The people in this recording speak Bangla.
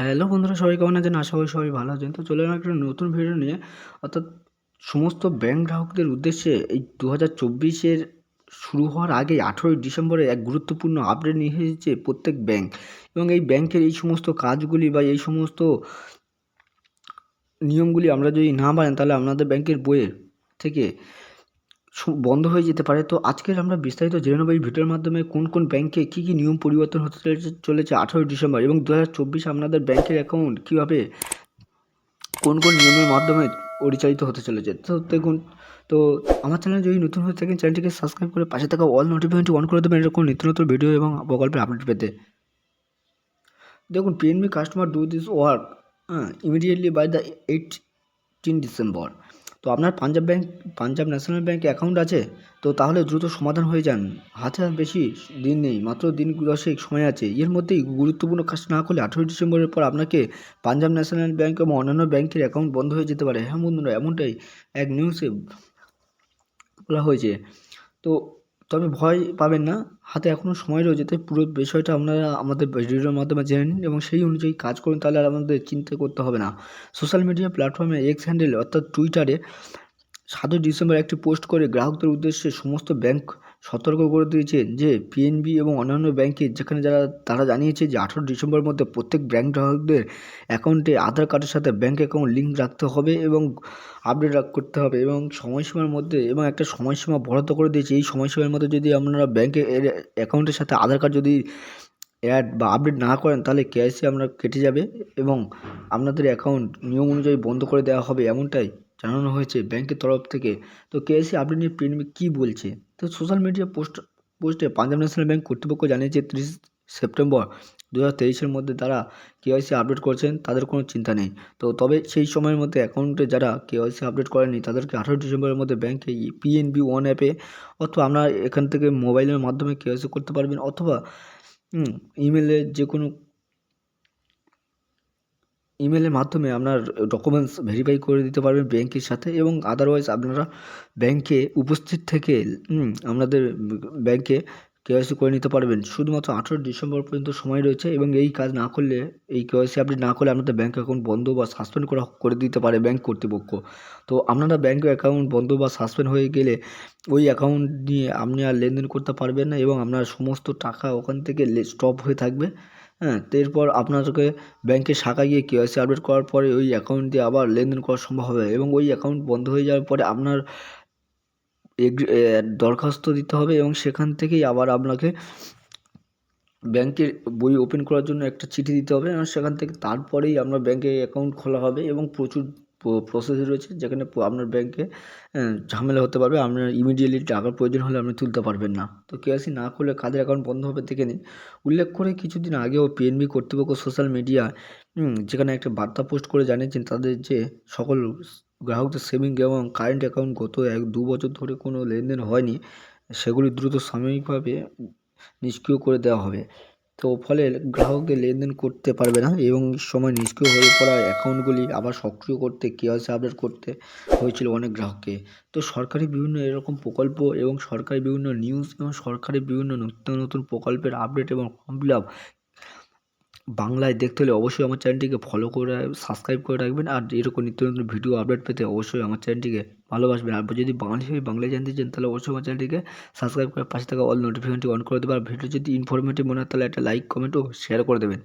হ্যালো বন্ধুরা, সবাই কেমন আছেন? আশা করি সবাই ভালো আছেন। তো চলে একটা নতুন ভিডিও নিয়ে। অর্থাৎ সমস্ত ব্যাংক গ্রাহকদের উদ্দেশ্যে এই দু হাজার চব্বিশের শুরু হওয়ার আগে আঠেরোই ডিসেম্বরে এক গুরুত্বপূর্ণ আপডেট নিয়ে এসেছে প্রত্যেক ব্যাংক এবং এই ব্যাংকের এই সমস্ত কাজগুলি বা এই সমস্ত নিয়মগুলি আমরা যদি না মানেন, তাহলে আপনাদের ব্যাংকের বইয়ের থেকে বন্ধ হয়ে যেতে পারে। তো আজকের আমরা বিস্তারিত জেনে নেব এই ভিডিওর মাধ্যমে কোন কোন ব্যাংকে কী কী নিয়ম পরিবর্তন হতে চলেছে আঠারোই ডিসেম্বর এবং দু আপনাদের ব্যাংকের অ্যাকাউন্ট কীভাবে কোন কোন নিয়মের মাধ্যমে পরিচালিত হতে চলেছে। তো দেখুন, তো আমার চ্যানেল যদি নতুন হয়ে থাকেন চ্যানেলটিকে সাবস্ক্রাইব করে পাশে থাকা অল নোটিফিকেশনটি অন করে দেবেন। এরকম নিত্য নতুন ভিডিও এবং প্রকল্পের আপডেট পেতে। দেখুন PNB customer do this work immediately by the eighteen December. তো আপনার পাঞ্জাব ব্যাংক, পাঞ্জাব ন্যাশনাল ব্যাংকে অ্যাকাউন্ট আছে? তো তাহলে দ্রুত সমাধান হয়ে যান। হাতে বেশি দিন নেই, মাত্র দিন দশেক সময় আছে। এর মধ্যেই গুরুত্বপূর্ণ কাজ না করলে আঠেরোই ডিসেম্বরের পর আপনাকে পাঞ্জাব ন্যাশনাল ব্যাংক এবং অন্যান্য ব্যাংকের অ্যাকাউন্ট বন্ধ হয়ে যেতে পারে। হ্যাঁ বন্ধুরা, এমনটাই এক নিউজে বলা হয়েছে। তো তবে ভয় পাবেন না। হাতে এখনও সময় রয়েছে, তাই পুরো বিষয়টা আপনারা আমাদের ভিডিওর মাধ্যমে জেনে নিন এবং সেই অনুযায়ী কাজ করুন, তাহলে আর আমাদের চিন্তা করতে হবে না। সোশ্যাল মিডিয়া প্ল্যাটফর্মে এক্স হ্যান্ডেল অর্থাৎ টুইটারে সাতই ডিসেম্বর একটি পোস্ট করে গ্রাহকদের উদ্দেশ্যে সমস্ত ব্যাংক সতর্ক করে দিয়েছে যে পিএনবি এবং অন্যান্য ব্যাংকে যেখানে যারা, তারা জানিয়েছে যে আঠেরো ডিসেম্বরের মধ্যে প্রত্যেক ব্যাংক গ্রাহকদের অ্যাকাউন্টে আধার কার্ডের সাথে ব্যাংক অ্যাকাউন্ট লিঙ্ক রাখতে হবে এবং আপডেট করতে হবে এবং সময়সীমার মধ্যে এবং একটা সময়সীমা বরাদ্দ করে দিয়েছে। এই সময়সীমার মধ্যে যদি আপনারা ব্যাংকে অ্যাকাউন্টের সাথে আধার কার্ড যদি অ্যাড বা আপডেট না করেন, তাহলে কেআইসি আপনার কেটে যাবে এবং আপনাদের অ্যাকাউন্ট নিয়ম অনুযায়ী বন্ধ করে দেওয়া হবে এমনটাই জানানো হয়েছে ব্যাংকের তরফ থেকে। তো কেআইসি আপডেট নিয়ে পিএনবি কী বলছে? তো সোশ্যাল মিডিয়া পোস্ট পোস্টে পাঞ্জাব ন্যাশনাল ব্যাংক কর্তৃপক্ষ জানিয়েছে তিরিশ সেপ্টেম্বর দু হাজার তেইশের মধ্যে তারা কেওয়াইসি আপডেট করছেন তাদের কোনো চিন্তা নেই। তো তবে সেই সময়ের মধ্যে অ্যাকাউন্টে যারা কেওয়াইসি আপডেট করেনি তাদেরকে আঠারো ডিসেম্বরের মধ্যে ব্যাংকে পিএনবি ওয়ান অ্যাপে অথবা আপনারা এখান থেকে মোবাইলের মাধ্যমে কেওয়াইসি করতে পারবেন অথবা ইমেলে যে কোনো ইমেলের মাধ্যমে আপনার ডকুমেন্টস ভেরিফাই করে দিতে পারবেন ব্যাংকের সাথে এবং আদারওয়াইজ আপনারা ব্যাংকে উপস্থিত থেকে আপনাদের ব্যাংকে কেওয়াইসি করে নিতে পারবেন। শুধুমাত্র আঠেরো ডিসেম্বর পর্যন্ত সময় রয়েছে এবং এই কাজ না করলে, এই কেওয়াইসি আপডেট না করলে আপনাদের ব্যাঙ্ক অ্যাকাউন্ট বন্ধ বা সাসপেন্ড করা করে দিতে পারে ব্যাংক কর্তৃপক্ষ। তো আপনারা ব্যাংক অ্যাকাউন্ট বন্ধ বা সাসপেন্ড হয়ে গেলে ওই অ্যাকাউন্ট নিয়ে আপনি আর লেনদেন করতে পারবেন না এবং আপনার সমস্ত টাকা ওখান থেকে স্টপ হয়ে থাকবে। হ্যাঁ তো এরপর আপনাদেরকে ব্যাংকের শাখায় গিয়ে কেওয়াইসি আপডেট করার পরে ওই অ্যাকাউন্ট দিয়ে আবার লেনদেন করা সম্ভব হবে এবং ওই অ্যাকাউন্ট বন্ধ হয়ে যাওয়ার পরে আপনার দরখাস্ত দিতে হবে এবং সেখান থেকেই আবার আপনাকে ব্যাংকের বই ওপেন করার জন্য একটা চিঠি দিতে হবে এবং সেখান থেকে তারপরেই আপনার ব্যাংকে অ্যাকাউন্ট খোলা হবে এবং প্রচুর প্রসেস রয়েছে যেখানে আপনার ব্যাংকে ঝামেলা হতে পারবে। আপনার ইমিডিয়েটলি টাকার প্রয়োজন হলে আপনি তুলতে পারবেন না। তো কেওয়াইসি না করলে কাদের অ্যাকাউন্ট বন্ধ হবে দেখে নিন। উল্লেখ করে কিছুদিন আগেও পিএনবি কর্তৃপক্ষ সোশ্যাল মিডিয়া যেখানে একটা বার্তা পোস্ট করে জানিয়েছেন তাদের যে সকল গ্রাহকদের সেভিং এবং কারেন্ট অ্যাকাউন্ট গত এক, দু বছর ধরে কোনো লেনদেন হয়নি, সেগুলি দ্রুত সাময়িকভাবে নিষ্ক্রিয় করে দেওয়া হবে। তো ফলে গ্রাহকদের লেনদেন করতে পারবে না এবং সময় নিষ্ক্রিয় হয়ে পড়া অ্যাকাউন্টগুলি আবার সক্রিয় করতে কেওয়াইসি আপডেট করতে হয়েছিল অনেক গ্রাহককে। তো সরকারি বিভিন্ন এরকম প্রকল্প এবং সরকারি বিভিন্ন নিউজ এবং সরকারি বিভিন্ন নতুন নতুন প্রকল্পের আপডেট এবং ফর্ম ফিল আপ বাংলায় দেখতে হলে অবশ্যই আমার চ্যানেলটিকে ফলো করে সাবস্ক্রাইব করে রাখবেন আর এরকম নিত্য নতুন ভিডিও আপডেট পেতে অবশ্যই আমার চ্যানেলটিকে ভালোবাসবেন। আর যদি বাঙালি হিসেবে বাংলায় জানতে চান, তাহলে অবশ্যই আমার চ্যানেলটিকে সাবস্ক্রাইব করে পাশে থাকা অল নোটিফিকেশনটি অন করে দেবেন। আর ভিডিও যদি ইনফরমেটিভ মনে হয়, তাহলে একটা লাইক কমেন্ট ও শেয়ার করে দেবেন।